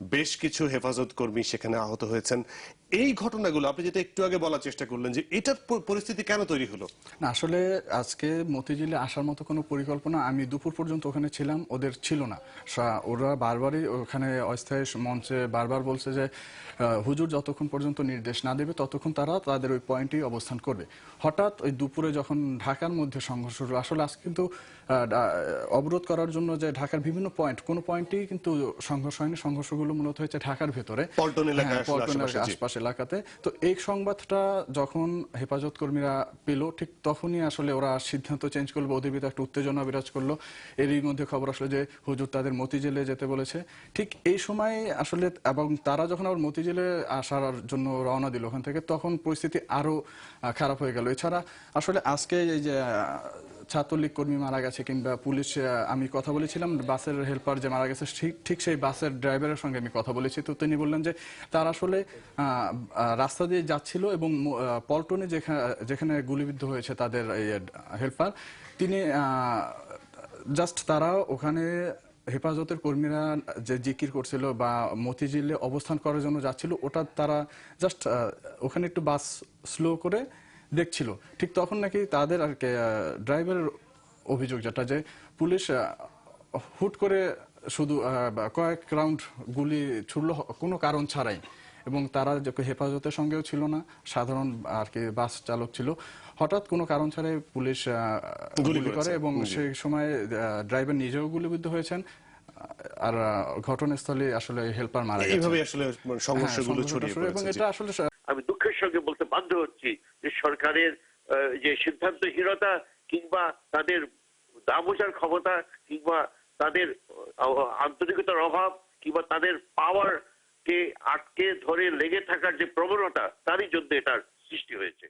বেশ কিছু হেফাজত কর্মী সেখানে আহত হয়েছেন। এই ঘটনাগুলো, আপনি যেটা একটু আগে বলার চেষ্টা করলেন যে এটার পরিস্থিতি কেন তৈরি হলো? না, আসলে আজকে মতিঝিলে আসার মতো কোনো পরিকল্পনা আমি দুপুর পর্যন্ত ওখানে ছিলাম, ওদের ছিল না। ওরা বারবারই ওখানে অস্থায়ী মঞ্চে বারবার বলছে যে হুজুর যতক্ষণ পর্যন্ত নির্দেশ না দেবে, ততক্ষণ তারা তাদের ওই পয়েন্টেই অবস্থান করবে। হঠাৎ ওই দুপুরে যখন ঢাকার মধ্যে সংঘর্ষ হলো আসলে আজ কিন্তু অবরোধ করার জন্য যে ঢাকার বিভিন্ন পয়েন্ট, কোনো পয়েন্টেই কিন্তু সংঘর্ষ হয়নি, সংঘর্ষগুলো মূলত হয়েছে ঢাকার ভেতরে। পল্টন হ্যাঁ, পল্টন আশেপাশে, আশপাশ এলাকাতে। তো এই সংবাদটা যখন হেফাজত কর্মীরা পেল ঠিক তখনই আসলে ওরা সিদ্ধান্ত চেঞ্জ করল ওদের ভিতরে একটা উত্তেজনা বিরাজ করল। এরই মধ্যে খবর আসলো যে হুজুর তাদের মতিঝিলে যেতে বলেছে। ঠিক এই সময় আসলে এবং তারা যখন আবার মতিঝিলে আসার জন্য রওনা দিল ওখান থেকে তখন পরিস্থিতি আরও খারাপ হয়ে গেল। এছাড়া আসলে আজকে এই যে ছাত্রলীগ কর্মী মারা গেছে কিংবা পুলিশ আমি কথা বলেছিলাম, বাসের হেল্পার যে মারা গেছে ঠিক ঠিক সেই বাসের ড্রাইভারের সঙ্গে আমি কথা বলেছি। তো তিনি বললেন যে তার আসলে রাস্তা দিয়ে যাচ্ছিল এবং পল্টনে যেখানে যেখানে গুলিবিদ্ধ হয়েছে তাদের হেল্পার তিনি জাস্ট তারা ওখানে হেফাজতের কর্মীরা যে জিকির করছিল বা মতিঝিলে অবস্থান করার জন্য যাচ্ছিল, ওটা তারা জাস্ট ওখানে একটু বাস স্লো করে দেখছিল। ঠিক তখন নাকি তাদের আর কি ড্রাইভারের অভিযোগ যেটা যে পুলিশ হুট করে শুধু কয়েক রাউন্ড গুলি ছুড়লো কোনো কারণ ছাড়াই। এবং তারা যে হেফাজতের সঙ্গেও ছিল না সাধারণ আর কি বাস চালক ছিল। হঠাৎ কোনো কারণ ছাড়াই পুলিশ গুলি করে এবং সেই সময় ড্রাইভার নিজেও গুলিবিদ্ধ হয়েছেন আর ঘটনাস্থলে আসলে হেল্পার মারা গেছে এইভাবে আসলে হ্যাঁ, সংঘর্ষগুলো ছড়িয়ে শুরু এবং এটা আসলে আমি দুঃখের সঙ্গে বলতে বাধ্য হচ্ছি যে সরকারের যে সিদ্ধান্তহীনতা কিংবা তাদের দাম বোঝার ক্ষমতা কিংবা তাদের আন্তরিকতার অভাব কিংবা তাদের পাওয়ার কে আটকে ধরে লেগে থাকার যে প্রবণতা, তারই জন্য এটার সৃষ্টি হয়েছে।